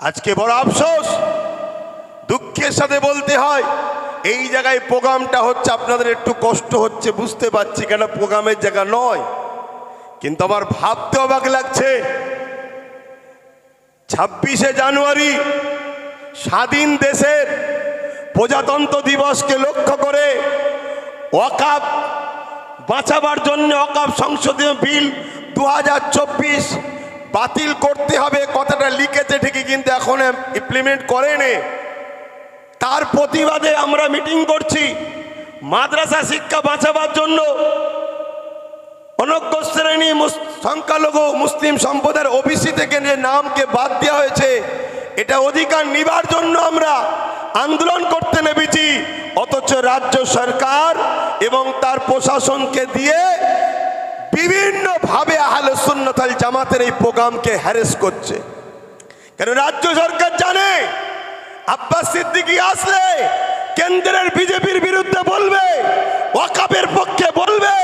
আজকে বড় আফসোস। দুঃখের সাথে বলতে হয়, এই জায়গায় প্রোগ্রামটা হচ্ছে, আপনাদের একটু কষ্ট হচ্ছে, বুঝতে পারছি কেন প্রোগ্রামের জায়গা নয়। কিন্তু আমার ভাবতে অবাক লাগছে, ছাব্বিশে জানুয়ারি স্বাধীন দেশের প্রজাতন্ত্র দিবসকে লক্ষ্য করে ওয়াকাব বাঁচাবার জন্য অকাপ সংসদীয় বিল দু হাজার চব্বিশ বাতিল করতে হবে, কথাটা লিখেছে ঠিকই, কিন্তু এখন ইমপ্লিমেন্ট করেনি। তার প্রতিবাদে আমরা মিটিং করছি। মাদ্রাসা শিক্ষা বাঁচাবার জন্য অনজ্ঞ শ্রেণি সংখ্যালঘু মুসলিম সম্প্রদায়ের ওবিসি থেকে যে নামকে বাদ দেওয়া হয়েছে, এটা অধিকার নিবার জন্য আমরা আন্দোলন করতে নেমেছি। অথচ রাজ্য সরকার এবং তার প্রশাসনকে দিয়ে বিভিন্নভাবে আহলে সুন্নতাল জামাতের এই প্রোগ্রামকে হ্যারেস করছে। কেন রাজ্য সরকার জানে? আব্বাস সিদ্দিকী আসলে কেন্দ্রের বিজেপির বিরুদ্ধে বলবে ওয়াকাবের পক্ষে বলবে,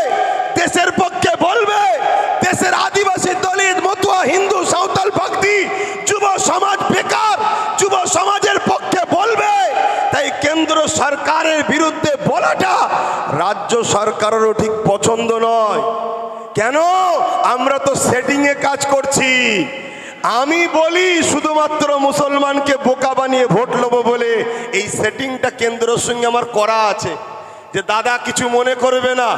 দেশের পক্ষে বলবে, দেশের আদিবাসী দলিত, মতুয়া, হিন্দু, সাঁওতাল ভক্তি যুব সমাজ বেকার, যুব সমাজের পক্ষে বলবে। তাই কেন্দ্র সরকারের বিরুদ্ধে বলাটা রাজ্য সরকারেরও ঠিক পছন্দ নয়। কেন? আমরা তো সেটিংয়ে কাজ করছি। আমি বলি শুধুমাত্র মুসলমানকে বোকা বানিয়ে ভোট লবো বলে এই সেটিংটা কেন্দ্রের সঙ্গে আমার করা আছে। যে দাদা কিছু মনে করবে না,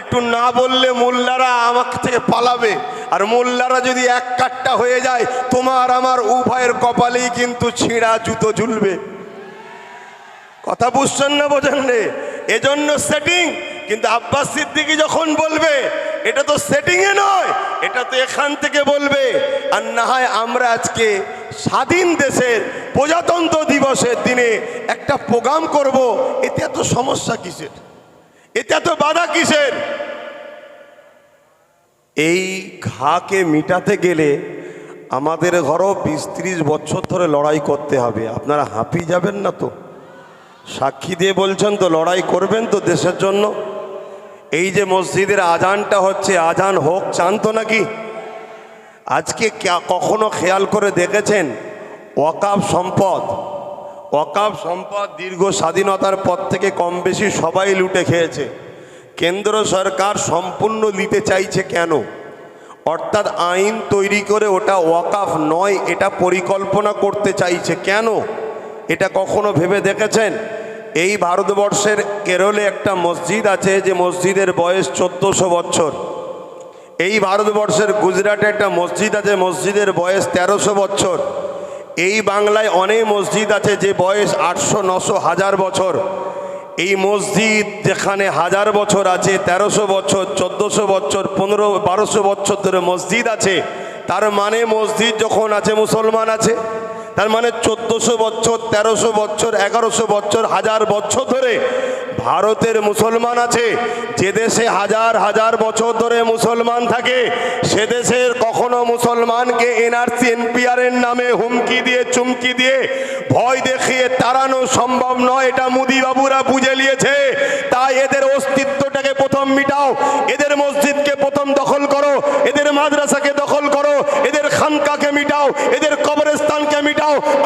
একটু না বললে মোল্লারা আমার থেকে পালাবে। আর মোল্লারা যদি এক কাটটা হয়ে যায়, তোমার আমার উভয়ের কপালেই কিন্তু ছিঁড়া জুতো ঝুলবে। কথা বুঝছেন না বোঝেন রে? এজন্য সেটিং কিন্তু আব্বাস সিদ্দিকি যখন বলবে, এটা তো সেটিংয়ে নয়, এটা তো এখান থেকে বলবে, আর না হয় আমরা আজকে স্বাধীন দেশের প্রজাতন্ত্র দিবসের দিনে একটা প্রোগ্রাম করব, এতে এত সমস্যা কিসের? এতে এত বাধা কিসের? এই ঘাকে মিটাতে গেলে আমাদের ঘরও বিশ ত্রিশ বছর ধরে লড়াই করতে হবে, আপনারা হাঁপিয়ে যাবেন না তো? সাক্ষী দিয়ে বলছেন তো লড়াই করবেন তো দেশের জন্য। এই যে মসজিদের আজানটা হচ্ছে, আজান হোক চান তো নাকি? আজকে কখনো খেয়াল করে দেখেছেন? ওয়াকাব সম্পদ। ওয়াকাব সম্পদ দীর্ঘ স্বাধীনতার পর থেকে কম বেশি সবাই লুটে খেয়েছে। কেন্দ্র সরকার সম্পূর্ণ নিতে চাইছে কেন? অর্থাৎ আইন তৈরি করে ওটা ওয়াকাফ নয়, এটা পরিকল্পনা করতে চাইছে কেন? এটা কখনো ভেবে দেখেছেন? এই ভারতবর্ষের কেরলে একটা মসজিদ আছে যে মসজিদের বয়স চোদ্দোশো বছর। এই ভারতবর্ষের গুজরাটে একটা মসজিদ আছে, মসজিদের বয়স তেরোশো বছর। এই বাংলায় অনেক মসজিদ আছে যে বয়স আটশো, নশো, হাজার বছর। এই মসজিদ যেখানে হাজার বছর আছে, তেরোশো বছর, চোদ্দোশো বছর, পনেরো, বারোশো বছর ধরে মসজিদ আছে। তার মানে মসজিদ যখন আছে, মুসলমান আছে। তার মানে চোদ্দোশো বছর, তেরোশো বছর, এগারোশো বছর, হাজার বছর ধরে ভারতের মুসলমান আছে। যে দেশে হাজার হাজার বছর ধরে মুসলমান থাকে, সে দেশের কখনো মুসলমানকে এনআরসি এনপিআরের নামে হুমকি দিয়ে, চুমকি দিয়ে ভয় দেখিয়ে তাড়ানো সম্ভব নয়। এটা মুদি বাবুরা বুঝে নিয়েছে। তাই এদের অস্তিত্বটাকে প্রথম মিটাও। এদের মসজিদকে প্রথম দখল করো। এদের মাদ্রাসাকে দখল করো। এদের খানকাকে মিটাও। এদের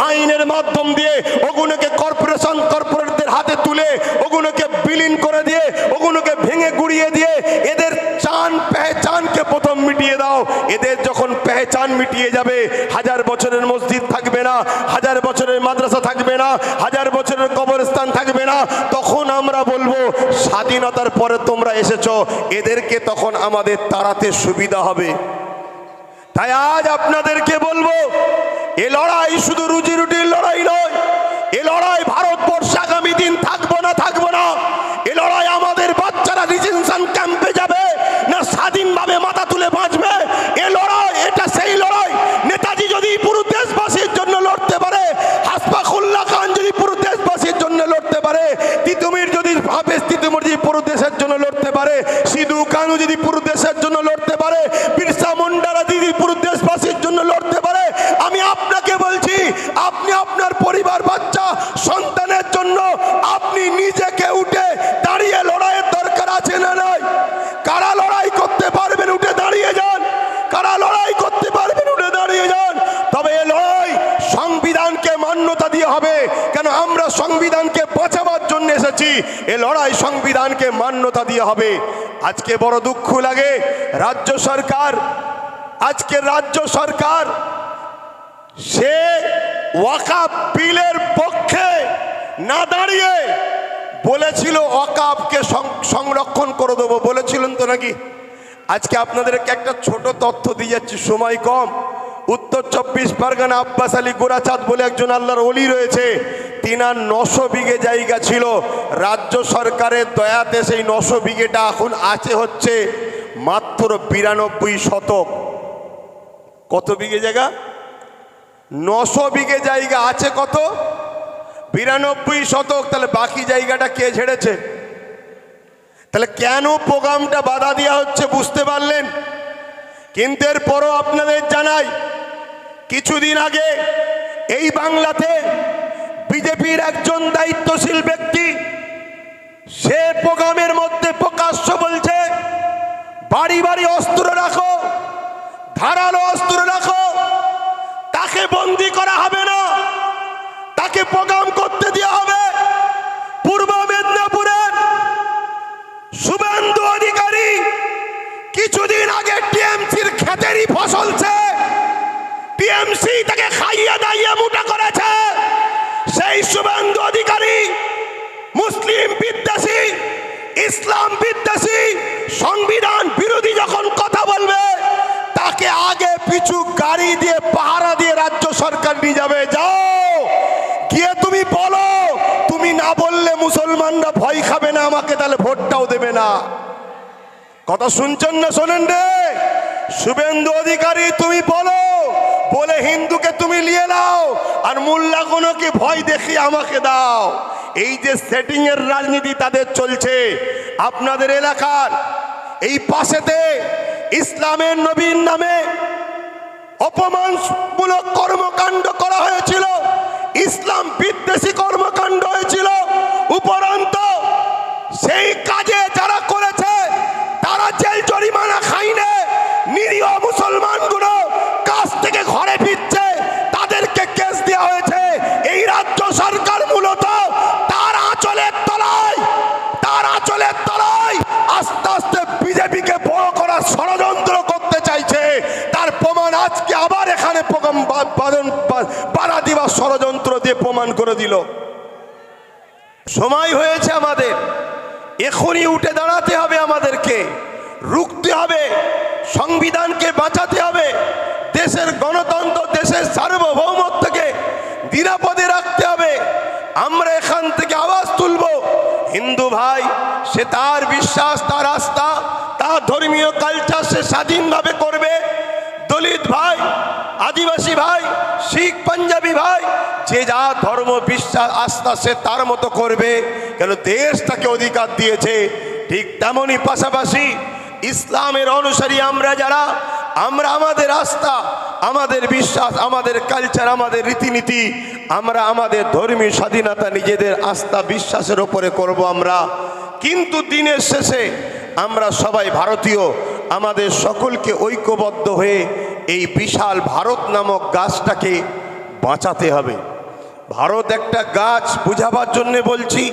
আইনের মাধ্যম দিয়ে ওগুলোকে কর্পোরেশন কর্পোরেটদের হাতে তুলে ওগুলোকে বিলীন করে দিয়ে, ওগুলোকে ভেঙে গুড়িয়ে দিয়ে এদের চান পেহচানকে প্রথম মিটিয়ে দাও। এদের যখন পেহচান মিটিয়ে যাবে, হাজার বছরের মসজিদ থাকবে না, হাজার বছরের মাদ্রাসা থাকবে না, হাজার বছরের কবরস্থান থাকবে না, তখন আমরা বলব, স্বাধীনতার পরে তোমরা এসেছ, এদেরকে তখন আমাদের তাড়াতে সুবিধা হবে। তাই আজ আপনাদেরকে বলব এ লড়াই শুধু রুজি রুটির লড়াই নয়। এ লড়াই ভারতবর্ষে আগামী দিন থাকব না থাকব না। এ লড়াই আমাদের বাচ্চারা ডিটেনশন ক্যাম্পে যাবে না স্বাধীনভাবে মাথা তুলে বাঁচবে? এ লড়াই, এটা সেই লড়াই। নেতাজি যদি পুরো দেশবাসীর জন্য লড়তে পারে হাসপাকুল্লাহ খান যদি পুরো দেশবাসীর জন্য লড়তে পারে, তিতুমির যদি ভাবে তিতুমির যদি পুরো দেশের জন্য লড়তে পারে, সিধু কানু যদি পুরো দেশের জন্য লড়তে পারে, বিরসা মুন্ডারা কারা লড়াই করতে পারবেন? উঠে দাঁড়িয়ে যান। তবে এ লড়াই সংবিধানকে মান্যতা দিয়ে হবে। কেন আমরা সংবিধানকে বাঁচাবার জন্য এসেছি? এ লড়াই সংবিধানকে মান্যতা দিয়ে হবে। আজকে বড় দুঃখ লাগে। রাজ্য সরকার, আজকে রাজ্য সরকার, সে ওয়াকাব বিলের পক্ষে না দাঁড়িয়ে বলেছিল, ওয়াকাবকে সং- সংরক্ষণ করে দেবো। বলেছিলেন তো নাকি? আজকে আপনাদেরকে একটা ছোট তথ্য দিয়ে যাচ্ছি, সময় কম। উত্তর চব্বিশ পরগনা আব্বাস আলী গোরাচাঁদ বলে একজন আল্লাহর অলি রয়েছে। তিনার নশো বিঘে জায়গা ছিল। রাজ্য সরকারের দয়াতে সেই নশো বিঘেটা এখন আছে হচ্ছে মাত্র বিরানব্বই শতক। কত বিঘে জায়গা? নশো বিঘে জায়গা আছে কত? বিরানব্বই শতক, তাহলে বাকি জায়গাটা কে ছেড়েছে তাহলে কেন প্রোগ্রামটা বাধা দেওয়া হচ্ছে বুঝতে পারলেন? কিন্তু এরপরও আপনাদের জানাই, কিছুদিন আগে এই বাংলাতে বিজেপির একজন দায়িত্বশীল ব্যক্তি, সে প্রোগ্রামের মধ্যে প্রকাশ্য বলছে, বাড়ি বাড়ি অস্ত্র রাখো, ধারালো অস্ত্র রাখো, তাকে বন্দি করা হবে না, তাকে প্রোগ্রাম করতে দেওয়া ইসলাম বিদ্বেষী সংবিধান বিরোধী যখন কথা বলবে, তাকে আগে পিছু গাড়ি দিয়ে, পাহারা দিয়ে রাজ্য সরকার নিয়ে যাবে। যাও, গিয়ে তুমি বলো, তুমি না বললে মুসলমানরা ভয় খাবে না, আমাকে তাহলে ভোটটাও দেবে না। কথা শুনছেন না, শোনেন রে? শুভেন্দু অধিকারী, তুমি বলো, বলে হিন্দুকে তুমি নিয়ে নাও, আর মোল্লা মোল্লাগুলোকে ভয় দেখিয়ে আমাকে দাও। এই যে সেটিং এর রাজনীতি তাদের চলছে, আপনাদের এলাকার এই পাশেতে ইসলামের নবীর নামে অপমানমূলক কর্মকাণ্ড করা হয়েছিল, ইসলাম বিদ্বেষী কর্মকাণ্ড হয়েছিল, উপরন্ত সেই কাজে যারা করেছে তারা জেল জরিমানা খাইনে নিরীহ মুসলমানগুলো কাজ থেকে ঘরে ফিরছে তাদেরকে কেস দেওয়া হয়েছে এই রাজ্য সরকার মূলত তার আঁচলের তলায় তার আঁচলের তলায় আস্তে আস্তে বিজেপিকে বড় করার ষড়যন্ত্র করতে চাইছে। তার প্রমাণ আজকে আবার এখানে বাড়া দিবার ষড়যন্ত্র দিয়ে প্রমাণ করে দিল। সময় হয়েছে আমাদের। এখনই উঠে দাঁড়াতে হবে আমাদেরকে। রুখতে হবে। সংবিধানকে বাঁচাতে হবে। দেশের গণতন্ত্র, দেশের সার্বভৌমত্বকে নিরাপদে রাখতে হবে। আমরা এখান থেকে আওয়াজ তুলব। হিন্দু ভাই, সে তার বিশ্বাস, তার আস্থা তার ধর্মীয় কালচার সে স্বাধীনভাবে করবে। দলিত ভাই, আদিবাসী ভাই, শিখ, পাঞ্জাবি ভাই, যে যা ধর্ম, বিশ্বাস, আস্থা সে তার মতো করবে। কেন দেশ তাকে অধিকার দিয়েছে, ঠিক তেমনই পাশাপাশি ইসলামের অনুসারী আমরা যারা, আমরা আমাদের আস্থা, আমাদের বিশ্বাস, আমাদের কালচার আমাদের রীতিনীতি, আমরা আমাদের ধর্মীয় স্বাধীনতা নিজেদের আস্থা, বিশ্বাসের ওপরে করব আমরা। কিন্তু দিনের শেষে আমরা সবাই ভারতীয়, আমাদের সকলকে ঐক্যবদ্ধ হয়ে এই বিশাল ভারত নামক গাছটাকে বাঁচাতে হবে। ভারত একটা গাছ বুঝাবার জন্য বলছি,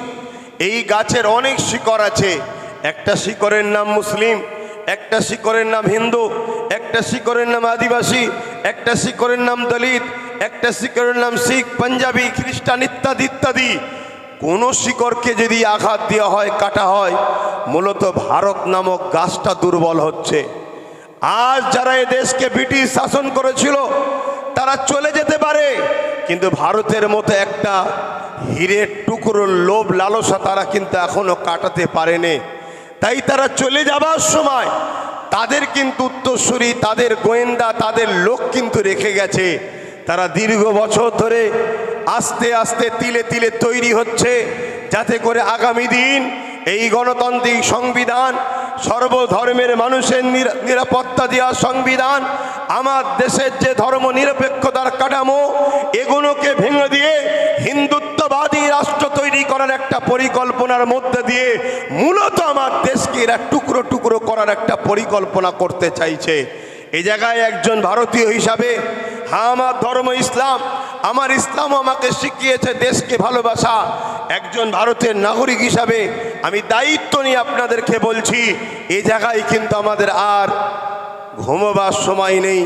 এই গাছের অনেক শিকড় আছে। একটা শিকড়ের নাম মুসলিম, একটা শিকড়ের নাম হিন্দু, একটা শিকড়ের নাম আদিবাসী, একটা শিকড়ের নাম দলিত, একটা শিকড়ের নাম শিখ, পাঞ্জাবি, খ্রিস্টান ইত্যাদি ইত্যাদি। কোনো শিকড়কে যদি আঘাত দেওয়া হয়, কাটা হয় মূলত ভারত নামক গাছটা দুর্বল হচ্ছে। আজ যারা এ দেশকে ব্রিটিশ শাসন করেছিল, তারা চলে যেতে পারে, কিন্তু ভারতের মতো একটা হীরের টুকরোর লোভ লালসা তারা কিন্তু এখনও কাটাতে পারেনি। তাই তারা চলে যাবার সময় তাদের কিন্তু উত্তরসূরি, তাদের গোয়েন্দা, তাদের লোক কিন্তু রেখে গেছে। তারা দীর্ঘ বছর ধরে আস্তে আস্তে তিলে তিলে তৈরি হচ্ছে, যাতে করে আগামী দিন এই গণতান্ত্রিক সংবিধান সর্বধর্মের মানুষের নিরা- নিরাপত্তা দেওয়া সংবিধান, আমার দেশের যে ধর্ম নিরপেক্ষতার কাঠামো, এগুলোকে ভেঙে দিয়ে হিন্দুত্ববাদী রাষ্ট্র তৈরি করার একটা পরিকল্পনার মধ্যে দিয়ে মূলত আমার দেশকে এরা টুকরো টুকরো করার একটা পরিকল্পনা করতে চাইছে। এ জায়গায় একজন ভারতীয় হিসাবে হ্যাঁ আমার ধর্ম ইসলাম, আমার ইসলাম আমাকে শিখিয়েছে দেশকে ভালোবাসা। একজন ভারতের নাগরিক হিসাবে আমি দায়িত্ব নিয়ে আপনাদেরকে বলছি এই জায়গায় কিন্তু আমাদের আর ঘুমোবার সময় নেই,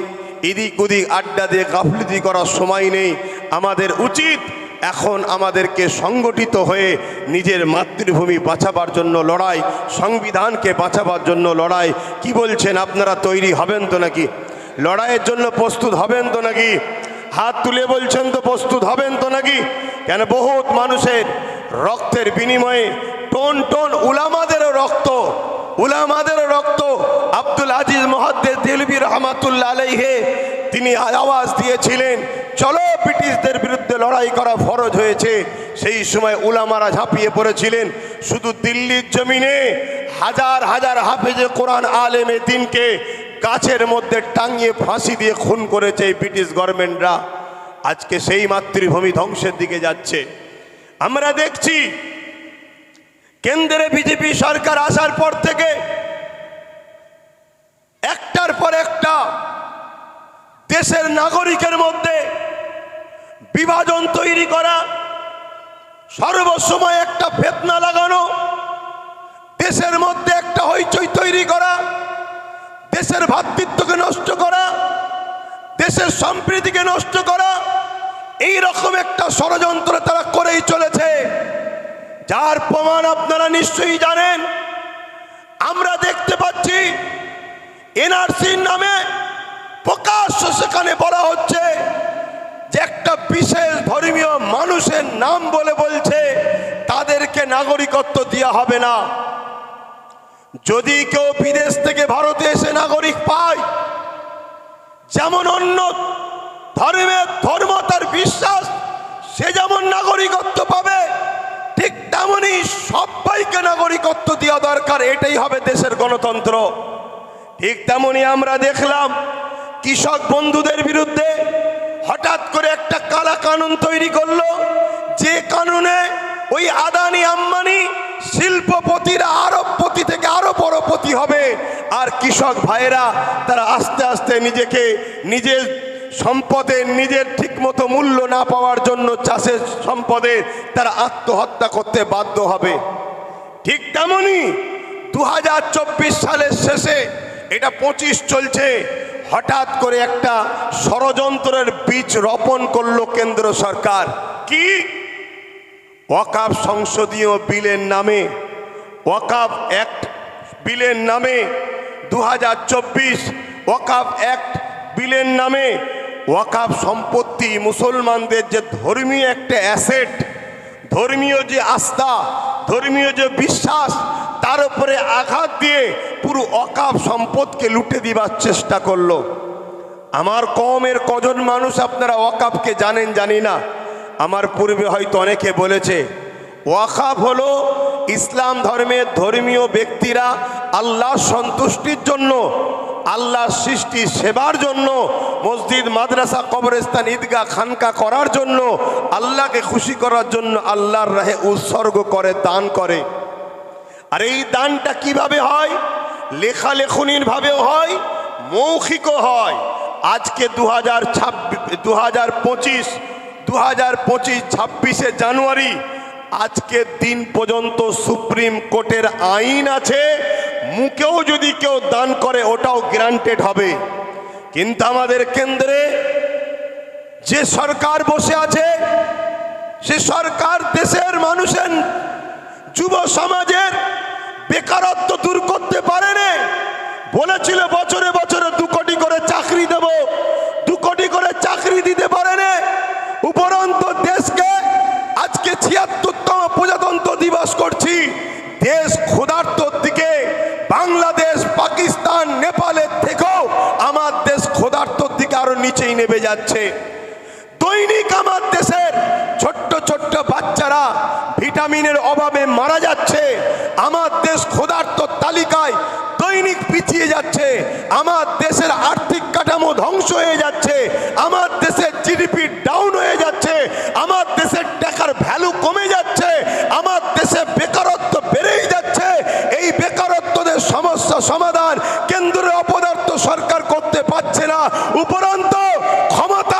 এদিক ওদিক আড্ডা দিয়ে গাফলিতি করার সময় নেই। আমাদের উচিত এখন আমাদেরকে সংগঠিত হয়ে নিজের মাতৃভূমি বাঁচাবার জন্য লড়াই, সংবিধানকে বাঁচাবার জন্য লড়াই। কি বলছেন, আপনারা তৈরি হবেন তো নাকি? লড়াইয়ের জন্য প্রস্তুত হবেন তো নাকি? হাত তুলে বলছেন তো প্রস্তুত হবেন তো নাকি? কেন বহুত মানুষের রক্তের বিনিময়ে টোন টোন উলামাদেরও রক্ত উলামাদেরও রক্ত। আব্দুল আজিজ মহাদ্দের দিলবি রহমাতুল্লাহ আলাইহে, তিনি আওয়াজ দিয়েছিলেন, চলো ব্রিটিশদের বিরুদ্ধে লড়াই করা ফরজ হয়েছে। সেই সময় উলামারা ঝাঁপিয়ে পড়েছিলেন, শুধু দিল্লির জমিনে হাজার হাজার হাফেজে কোরআন আলেমে দিনকে গাছের মধ্যে টাঙিয়ে ফাঁসি দিয়ে খুন করেছে এই ব্রিটিশ গভর্নমেন্টরা। আজকে সেই মাতৃভূমি ধ্বংসের দিকে যাচ্ছে। আমরা দেখছি, কেন্দ্রে বিজেপি সরকার আসার পর থেকে একটার পর একটা দেশের নাগরিকের মধ্যে বিভাজন তৈরি করা, সর্বসময় একটা ফেতনা লাগানো, দেশের মধ্যে একটা হইচই তৈরি করা দেশের ভ্রাতৃত্বকে নষ্ট করা, দেশের সম্প্রীতিকে নষ্ট করা, এই রকম একটা ষড়যন্ত্র তারা করেই চলেছে। যার প্রমাণ আপনারা নিশ্চয়ই জানেন। আমরা দেখতে পাচ্ছি, এনআরসির নামে প্রকাশ্য সেখানে বলা হচ্ছে যে একটা বিশেষ ধর্মীয় মানুষের নাম বলে বলছে, তাদেরকে নাগরিকত্ব দেওয়া হবে না। যদি কেউ বিদেশ থেকে ভারতে যেমন অন্য ধর্মের ধর্ম তার বিশ্বাস, সে যেমন নাগরিকত্ব পাবে, ঠিক তেমনই সবাইকে নাগরিকত্ব দেওয়া দরকার, এটাই হবে দেশের গণতন্ত্র। ঠিক তেমনই আমরা দেখলাম কৃষক বন্ধুদের বিরুদ্ধে হঠাৎ করে একটা কালা কানুন তৈরি করল। যে কানুনে ওই আদানি আম্বানি শিল্পপতিরা আরবপতি থেকে আরও বড়পতি হবে। আর কৃষক ভাইয়েরা, তারা আস্তে আস্তে নিজেকে নিজের সম্পদের নিজের ঠিকমতো মূল্য না পাওয়ার জন্য চাষের সম্পদের তারা আত্মহত্যা করতে বাধ্য হবে। ঠিক তেমনই দু হাজার চব্বিশ সালের শেষে, এটা পঁচিশ চলছে হঠাৎ করে একটা ষড়যন্ত্রের বীজ রোপণ করল কেন্দ্র সরকার। কি? ওয়াকাফ সংসদীয় বিলের নামে ওয়াকাফ অ্যাক্ট বিলের নামে দু হাজার চব্বিশ ওয়াকাফ অ্যাক্ট বিলের নামে ওয়াকাফ সম্পত্তি মুসলমানদের যে ধর্মীয় একটা অ্যাসেট ধর্মীয় যে আস্থা ধর্মীয় যে বিশ্বাস তার উপরে আঘাত দিয়ে পুরো অকাপ সম্পদকে লুটে দিবার চেষ্টা করল। আমার কমের কজন মানুষ আপনারা ওয়াকাফকে জানেন, জানি না। আমার পূর্বে হয়তো অনেকে বলেছে ওয়াকাফ হলো ইসলাম ধর্মের ধর্মীয় ব্যক্তিরা আল্লাহ সন্তুষ্টির জন্য আল্লাহ সৃষ্টি সেবার জন্য, মসজিদ, মাদ্রাসা, কবরস্থান, ঈদগাহ, খানকা করার জন্য, আল্লাহকে খুশি করার জন্য আল্লাহর রাহে উৎসর্গ করে, দান করে। আর এই দানটা কীভাবে হয়? লেখালেখনির ভাবেও হয়, মৌখিকও হয়। আজকে দু হাজার ছাব্বিশ দু হাজার পঁচিশ দু হাজার পঁচিশ ছাব্বিশে জানুয়ারি আজকের দিন পর্যন্ত সুপ্রিম কোর্টের আইন আছে। মুখেও যদি কেউ দান করে, ওটাও গ্রান্টেড হবে। কিন্তু আমাদের কেন্দ্রে যে সরকার বসে আছে, সে সরকার দেশের মানুষের, যুব সমাজের বেকারত্ব দূর করতে পারেনি। বলেছিল, বছরে বছরে দু কোটি করে চাকরি দেব। দু কোটি করে চাকরি দিতে পারেনি। উপরন্ত দেশকে আজকে ছিয়াত্তরতম প্রজাতন্ত্র দিবস করছি। দেশ ক্ষুধার্তর দিকে, বাংলাদেশ, পাকিস্তান, নেপালের থেকেও আমার দেশ ক্ষুধার্তর দিকে আরও নিচেই নেমে যাচ্ছে। দৈনিক আমার দেশের ছোট্ট ছোট্ট বাচ্চারা ভিটামিনের অভাবে মারা যাচ্ছে। আমার দেশ ক্ষুধার্ত তালিকায় দৈনিক পিছিয়ে যাচ্ছে। আমার দেশের আর্থিক কাঠামো ধ্বংস হয়ে যাচ্ছে আমার দেশের জিডিপি ডাউন হয়ে যাচ্ছে আমার দেশের টাকার ভ্যালু কমে যাচ্ছে আমার দেশে বেকারত্ব বেড়েই যাচ্ছে এই বেকারত্বদের সমস্যা সমাধান কেন্দ্রের অপদার্থ সরকার করতে পারছে না উপরন্ত ক্ষমতা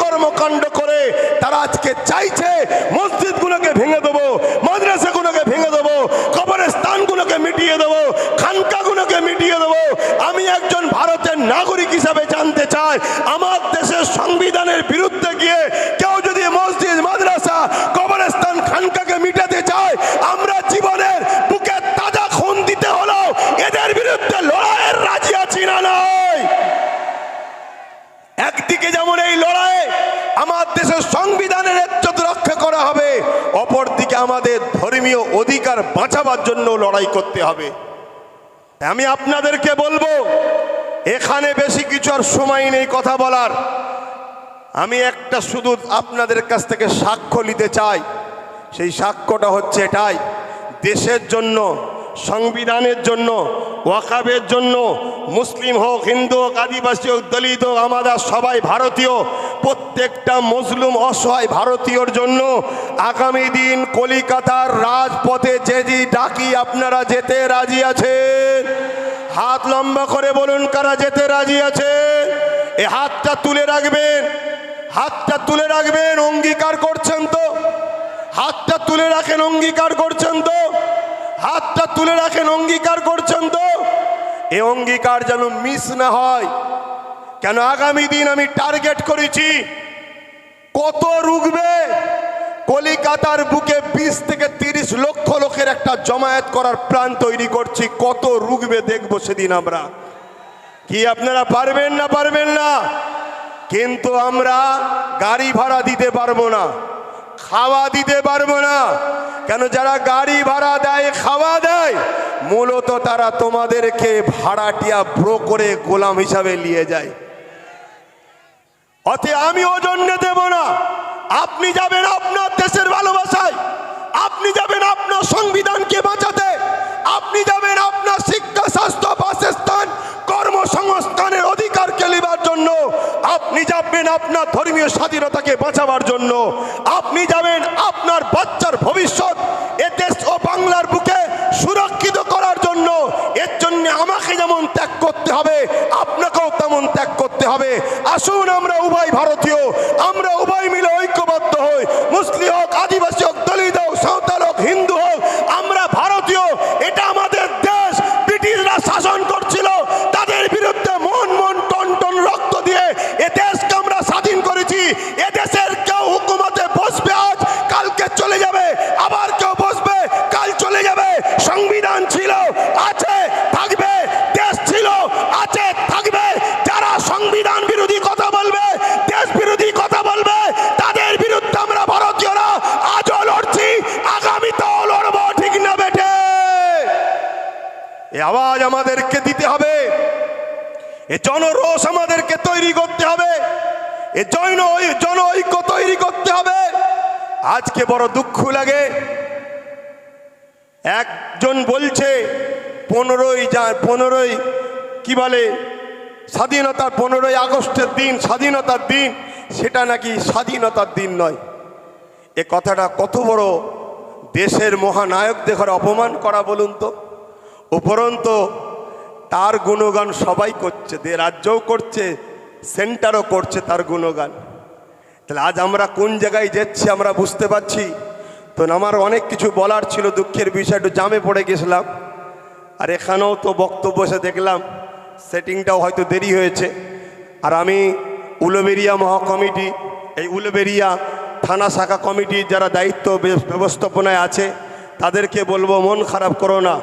কর্মকাণ্ড করে তারা আজকে চাইছে মসজিদগুলোকে ভেঙে দেবো মাদ্রাসাগুলোকে ভেঙে দেবো কবরস্থানগুলোকে মিটিয়ে দেবো খানকাগুলোকে মিটিয়ে দেবো আমি একজন ভারতের নাগরিক হিসাবে জানতে চাই আমার দেশের সংবিধানের বিরুদ্ধে গিয়ে কেউ যদি মসজিদ মাদ্রাসা কবরস্থান খানকাকে মিটাতে চায় আমরা জীবনের বুকে তাজা খুন দিতে হলো এদের বিরুদ্ধে লড়াইয়ের রাজি আছি না নয় একদিকে যেমন এই লড়াই আমার দেশের সংবিধানের ইজ্জত রক্ষা করা হবে অপরদিকে আমাদের ধর্মীয় অধিকার বাঁচাবার জন্য লড়াই করতে হবে। আমি আপনাদেরকে বলব, এখানে বেশি কিছু আর সময় নেই কথা বলার। আমি একটা শুধু আপনাদের কাছ থেকে সাক্ষ্য নিতে চাই। সেই সাক্ষ্যটা হচ্ছে এটাই, দেশের জন্য সংবিধানের জন্য, ওয়াকাবের জন্য, মুসলিম হোক, হিন্দু হোক, আদিবাসী হোক, দলিত হোক, আমাদের সবাই ভারতীয়, প্রত্যেকটা মজলুম অসহায় ভারতীয়র জন্য আগামী দিন কলিকাতার রাজপথে যে যে ডাকি, আপনারা যেতে রাজি আছেন? হাত লম্বা করে বলুন, কারা যেতে রাজি আছে এ হাতটা তুলে রাখবেন, হাতটা তুলে রাখবেন, অঙ্গীকার করছেন তো? হাতটা তুলে রাখেন, অঙ্গীকার করছেন তো? হাতটা তুলে রাখেন, অঙ্গীকার করছেন তো। এ অঙ্গীকার যেন মিস না হয়। কেন আগামী দিন আমি টার্গেট করেছি? কত রুগবে কলিকাতার বুকে বিশ থেকে তিরিশ লক্ষ লোকের একটা জমায়েত করার প্ল্যান তৈরি করছি। কত রুগবে দেখব সেদিন আমরা। কি আপনারা পারবেন না পারবেন না? কিন্তু আমরা গাড়ি ভাড়া দিতে পারব না, খাওয়া দিতে পারব না কেন যারা গাড়ি ভাড়া দেয়, খাওয়া দেয়? মূলত তারা তোমাদেরকে ভাড়াটিয়া ব্রো করে গোলাম হিসাবে নিয়ে যায়। অতে আমি ওজন্য দেব না। আপনি যাবেন আপনার দেশের ভালোবাসায়। আপনি যাবেন আপনার সংবিধানকে বাঁচাতে। আপনি যাবেন আপনার শিক্ষা, স্বাস্থ্য, বাসস্থান, কর্মসংস্থানের অধিকারকে নেবার জন্য, আপনি যাবেন আপনার ধর্মীয় স্বাধীনতাকে বাঁচাবার জন্য। আপনি যাবেন আপনার বাচ্চার ভবিষ্যৎ এ দেশ ও বাংলার বুকে সুরক্ষিত করার জন্য। এর জন্য আমাকে যেমন ত্যাগ করতে হবে, আপনাকেও তেমন ত্যাগ করতে হবে। আসুন আমরা উভয় ভারতীয়, আমরা উভয় মিলে ঐক্যবদ্ধ হই। মুসলিম হোক, আদিবাসী হোক, দলিত হোক, সাঁওতাল হোক হিন্দু হোক আমরা ভারতীয় এটা আমাদের দেশ ব্রিটিশরা শাসন করছিল তাদের বিরুদ্ধে মন মন টন টন রক্ত দিয়ে এ দেশকে আমরা স্বাধীন করেছি এ দেশের কেউ হুকুমতে বসবে আজ কালকে চলে যাবে আবার কেউ বসবে কাল চলে যাবে সংবিধান ছিল আছে থাকবে দেশ ছিল আছে থাকবে যারা সংবিধান বিরোধী কথা বলবে দেশ বিরোধী কথা বলবে তাদের বিরুদ্ধে আমরা ভারতীয়রা আজও লড়ছি আগামীতেও লড়বো ঠিক না বেঠে এ আওয়াজ আমাদেরকে দিতে হবে। এ জনরোষ আমাদেরকে তৈরি করতে হবে। এ জৈন জন ঐক্য তৈরি করতে হবে। আজকে বড় দুঃখ লাগে। একজন বলছে, পনেরোই যা, পনেরোই কি বলে? স্বাধীনতার পনেরোই আগস্টের দিন, স্বাধীনতার দিন, সেটা নাকি স্বাধীনতার দিন নয়। এ কথাটা কত বড় দেশের মহানায়ক দেখার অপমান করা বলুন তো। উপরন্ত তার গুণগান সবাই করছে দে রাজ্যও করছে, সেন্টারও করছে তার গুণগান। তাহলে আজ আমরা কোন জায়গায় যাচ্ছি আমরা বুঝতে পারছি? তো আমার অনেক কিছু বলার ছিল, দুঃখের বিষয়, একটু জামে পড়ে গেছিলাম। আর এখানেও তো বক্তব্য এসে দেখলাম, সেটিংটাও হয়তো দেরি হয়েছে। আর আমি উলবেরিয়া মহাকমিটি, এই উলবেরিয়া থানা শাখা কমিটির যারা দায়িত্ব ব্যবস্থাপনায় আছে, তাদেরকে বলব, মন খারাপ করো না।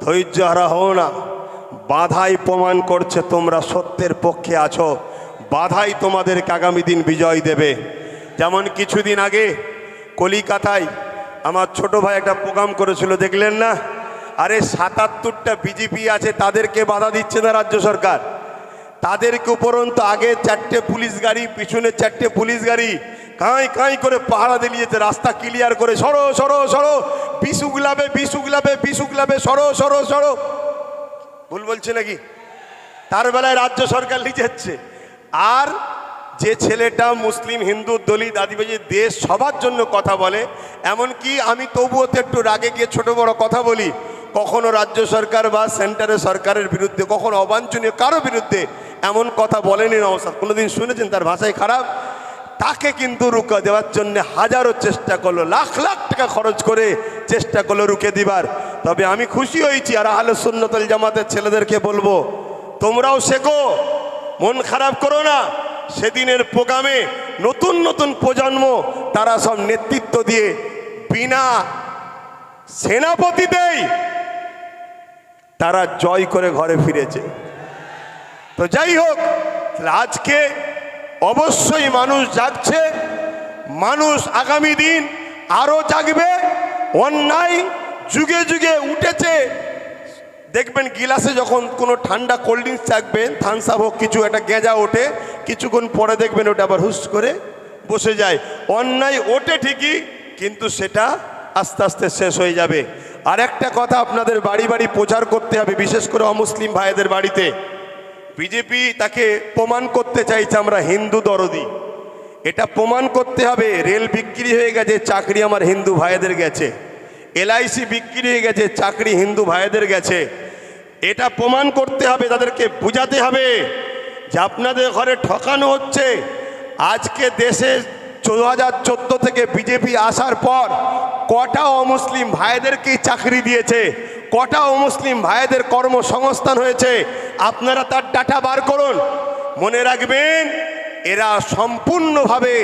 ধৈর্য হারা হও না বাধাই প্রমাণ করছে তোমরা সত্যের পক্ষে আছো। বাধাই তোমাদেরকে আগামী দিন বিজয় দেবে। যেমন কিছুদিন আগে কলিকাতায় আমার ছোট ভাই একটা প্রোগ্রাম করেছিল, দেখলেন না? আরে সাতাত্তরটা বিজেপি আছে, তাদেরকে বাধা দিচ্ছে না রাজ্য সরকার। তাদেরকে উপরন্ত আগে চারটে পুলিশ গাড়ি, পিছনে চারটে পুলিশ গাড়ি কাঁই কাঁই করে পাহারা দিলিয়েছে রাস্তা ক্লিয়ার করে, সরো সরো সরো বিশুগুলাবে বিশুগুলাবে বিশুগুলাবে সরো সরো সরো। ভুল বলছে নাকি? তার বেলায় রাজ্য সরকার লিখেছে আর যে ছেলেটা মুসলিম, হিন্দু, দলিত, আদিবাসী দেশ সবার জন্য কথা বলে, এমনকি আমি তবুও তো একটু রাগে গিয়ে ছোট বড় কথা বলি, কখনো রাজ্য সরকার বা সেন্টারের সরকারের বিরুদ্ধে, কখনো অবাঞ্ছনীয় কারও বিরুদ্ধে এমন কথা বলেনি নমস্কার কোনোদিন শুনেছেন তার ভাষায় খারাপ? তাকে কিন্তু রুকা দেওয়ার জন্য হাজারো চেষ্টা করল, লাখ লাখ টাকা খরচ করে চেষ্টা করল রুকে দিবার। তবে আমি খুশি হয়েছি আর আহলে সুন্নতল জামাতের ছেলেদেরকে বলব, তোমরাও শেখো, মন খারাপ করো না। সেদিনের প্রোগ্রামে নতুন নতুন প্রজন্ম, তারা সব নেতৃত্ব দিয়ে বিনা সেনাপতিতেই তারা জয় করে ঘরে ফিরেছে। তো যাই হোক আজকে অবশ্যই মানুষ জাগছে, মানুষ আগামী দিন আরও জাগবে, অন্যায় যুগে যুগে উঠেছে। দেখবেন গিলাসে যখন কোনো ঠান্ডা কোল্ড ড্রিঙ্কস চাকবেন থামস আপ হোক, কিছু একটা গেঁজা ওঠে, কিছুক্ষণ পরে দেখবেন ওটা আবার হুস করে বসে যায়। অন্যায় ওঠে ঠিকই, কিন্তু সেটা আস্তে আস্তে শেষ হয়ে যাবে। আর একটা কথা আপনাদের বাড়ি বাড়ি প্রচার করতে হবে, বিশেষ করে অমুসলিম ভাইদের বাড়িতে। বিজেপি তাকে প্রমাণ করতে চাইছে আমরা হিন্দু দরদি। এটা প্রমাণ করতে হবে, রেল বিক্রি হয়ে গেছে, চাকরি আমার হিন্দু ভাইদের গেছে। এলআইসি বিক্রি হয়ে গেছে, চাকরি হিন্দু ভাইদের গেছে। এটা প্রমাণ করতে হবে, তাদেরকে বুঝাতে হবে যে আপনাদের ঘরে ঠকানো হচ্ছে। আজকে দেশে দু হাজার চোদ্দ থেকে বিজেপি আসার পর কটা অমুসলিম ভাইদেরকেই চাকরি দিয়েছে? কটা অমুসলিম ভাইদের কর্মসংস্থান হয়েছে, আপনারা তার ডাটা বার করুন। মনে রাখবেন, এরা সম্পূর্ণভাবে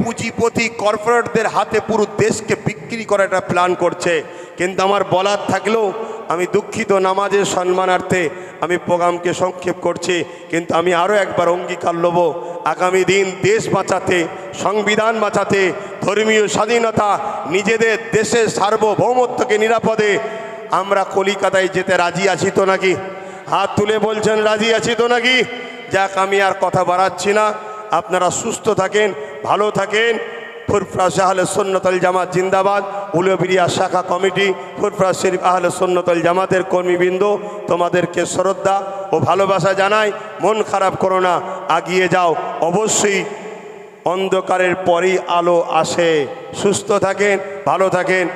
পুঁজিপতি কর্পোরেটদের হাতে পুরো দেশকে বিক্রি করার একটা প্ল্যান করছে। কিন্তু আমার বলার থাকলেও আমি দুঃখিত নামাজের সম্মানার্থে আমি প্রোগ্রামকে সংক্ষেপ করছি, কিন্তু আমি আরও একবার অঙ্গীকার নেব আগামী দিন দেশ বাঁচাতে, সংবিধান বাঁচাতে, ধর্মীয় স্বাধীনতা নিজেদের দেশের সার্বভৌমত্বকে নিরাপদে আমরা কলিকাতায় যেতে রাজি আছি তো নাকি? হাত তুলে বলছেন, রাজি আছি তো নাকি? যাক, আমি আর কথা বাড়াচ্ছি না। আপনারা সুস্থ থাকেন, ভালো থাকেন। ফুরফরা আহলে সন্ন্যতল জামাত জিন্দাবাদ। উলবিরিয়া শাখা কমিটি, ফুরফরা শরীফ আহলে সন্ন্যতল জামাতের কর্মীবৃন্দ, তোমাদেরকে শ্রদ্ধা ও ভালোবাসা জানাই। মন খারাপ করো না, আগিয়ে যাও। অবশ্যই অন্ধকারের পরই আলো আসে। সুস্থ থাকেন, ভালো থাকেন।